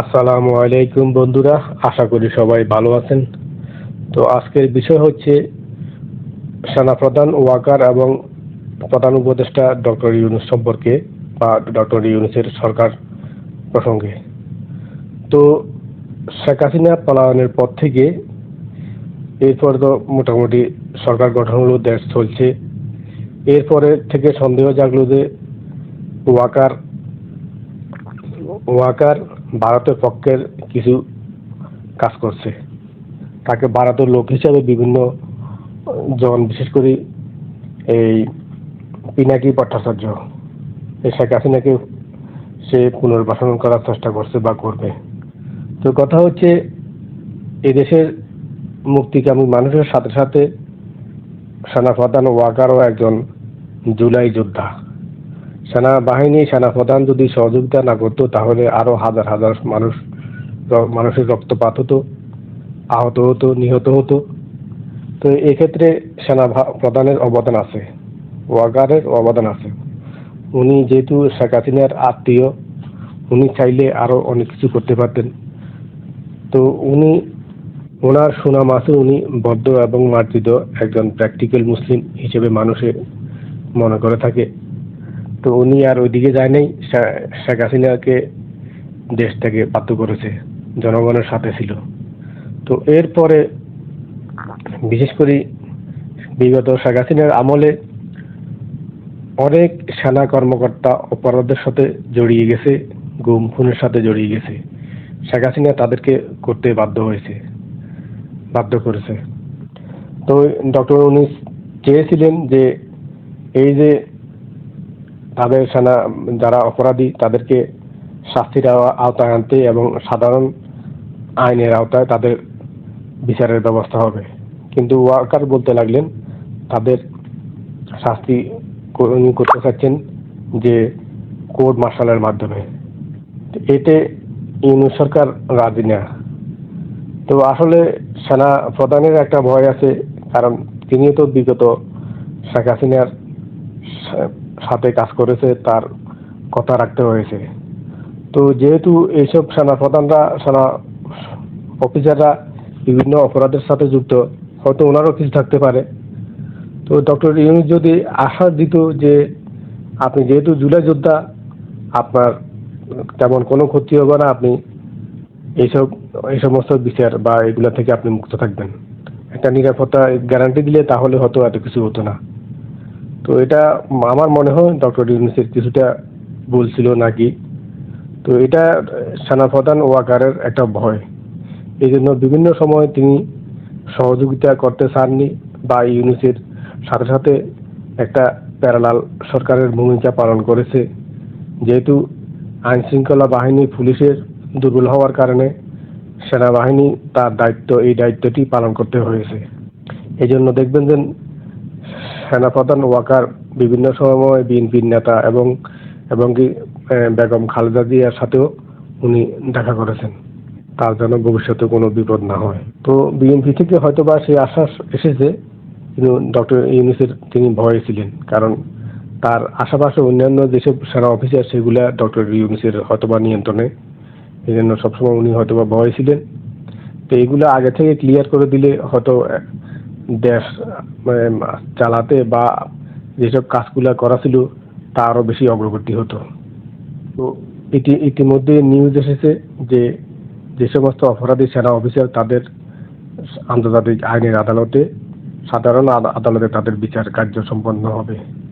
আসসালামু আলাইকুম বন্ধুরা, আশা করি সবাই ভালো আছেন। তো আজকের বিষয় হচ্ছে সেনাপ্রধান, ওয়াকার এবং প্রধান উপদেষ্টা ডক্টর ইউনুস সম্পর্কে বা ডক্টর ইউনুসের সরকার প্রসঙ্গে। তো শেখ হাসিনা পলায়নের পর থেকে এরপর তো মোটামুটি সরকার গঠন হলো দেশ চলছে। এরপরে থেকে সন্দেহ জাগলো যে ওয়াকার ওয়াকার ভারতের পক্ষের কিছু কাজ করছে। তাকে ভারতের লোক হিসাবে বিভিন্ন জন, বিশেষ করে এই পিনাকি ভট্টাচার্য, এই শেখ হাসিনাকে সে পুনর্বাসন করার চেষ্টা করছে বা করবে। তো কথা হচ্ছে, এদেশের মুক্তিকামী মানুষের সাথে সাথে সেনাপ্রধান ওয়াকারও একজন জুলাই যোদ্ধা। সেনাবাহিনী, সেনাপ্রধান যদি সহযোগিতা না করতো, তাহলে আরও হাজার হাজার মানুষ মানুষের রক্তপাত হতো, আহত হতো, নিহত হতো। তো এক্ষেত্রে সেনা প্রধানের অবদান আছে, ওয়াগারের অবদান আছে। উনি যেহেতু শেখ হাসিনার আত্মীয়, উনি চাইলে আরও অনেক কিছু করতে পারতেন। তো উনি, ওনার সুনাম আছে, উনি বদ্ধ এবং মার্জিত একজন প্র্যাকটিক্যাল মুসলিম হিসেবে মানুষে মনে করে থাকে। তো উনি আর ওইদিকে যায় নাই শেখ হাসিনাকে দেশটাকে বাধ্য করেছে। জনগণের সাথে ছিল। তো এরপরে বিশেষ করে বিগত শেখ হাসিনার আমলে অনেক সেনা কর্মকর্তা অপরাধের সাথে জড়িয়ে গেছে গুম খুনের সাথে জড়িয়ে গেছে। শেখ হাসিনা তাদেরকে করতে বাধ্য হয়েছে, বাধ্য করেছে। তো ডক্টর উনি চেয়েছিলেন যে এই যে তাদের সেনা যারা অপরাধী, তাদেরকে শাস্তির আওতায় আনতে এবং সাধারণ আইনের আওতায় তাদের বিচারের ব্যবস্থা হবে। কিন্তু ওয়ার্কার বলতে লাগলেন, তাদের শাস্তি করতে চাচ্ছেন যে কোর্ট মার্শালের মাধ্যমে। এতে ইউনুস সরকার রাজি না। তো আসলে সেনা প্রধানের একটা ভয় আছে, কারণ তিনিও তো বিগত শেখ হাসিনার সাথে কাজ করেছে, তার কথা রাখতে হয়েছে। তো যেহেতু এইসব সেনা প্রধানরা, সেনা অফিসাররা বিভিন্ন অপরাধের সাথে যুক্ত, হয়তো ওনারও কিছু থাকতে পারে। তো ডক্টর ইউনুস যদি আশা দিত যে আপনি যেহেতু জুলাই যোদ্ধা, আপনার তেমন কোনো ক্ষতি হবে না, আপনি এইসব, এই সমস্ত বিচার বা এগুলা থেকে আপনি মুক্ত থাকবেন। একটা নিরাপত্তা গ্যারান্টি দিলে তাহলে হয়তো এত কিছু হতো না। তো এটা আমার মনে হয় ডক্টর ইউনুসের কিছুটা ভুল ছিল নাকি? তো এটা সেনাপ্রধান ওয়াকারের একটা ভয়। এই জন্য বিভিন্ন সময় তিনি সহযোগিতা করতে চাননি বা ইউনুসের সাথে সাথে একটা প্যারালাল সরকারের ভূমিকা পালন করেছে। যেহেতু আইন শৃঙ্খলা বাহিনী পুলিশের দুর্বল হওয়ার কারণে সেনাবাহিনী তার দায়িত্ব, এই দায়িত্বটি পালন করতে হয়েছে। এই জন্য দেখবেন যে সেনাপ্রধান ওয়াকার বিভিন্ন সময় বিএনপির নেতা এবং এবং কি বেগম খালেদা জিয়ার সাথেও উনি দেখা করেছেন। তার যেন ভবিষ্যতে কোনো বিপদ না হয়। তো বিএনপি থেকে হয়তো বা সেই আশ্বাস এসেছে, কিন্তু ডক্টর ইউনুসের তিনি ভয়ে ছিলেন। কারণ তার আশেপাশে অন্যান্য যেসব সেনা অফিসার, সেগুলা ডক্টর ইউনুসের হয়তোবা নিয়ন্ত্রণে। এই জন্য সবসময় উনি হয়তোবা ভয়ে ছিলেন। তো এগুলো আগে থেকে ক্লিয়ার করে দিলে হয়তো দেশ মানে চালাতে বা যেসব কাজগুলো করা ছিল, তা আরও বেশি অগ্রগতি হতো। তো ইতি, ইতিমধ্যে নিউজ এসেছে যে যে সমস্ত অপরাধী সেনা অফিসার তাদের আন্তর্জাতিক আইনের আদালতে, সাধারণ আদ- আদালতে তাদের বিচার কার্য সম্পন্ন হবে।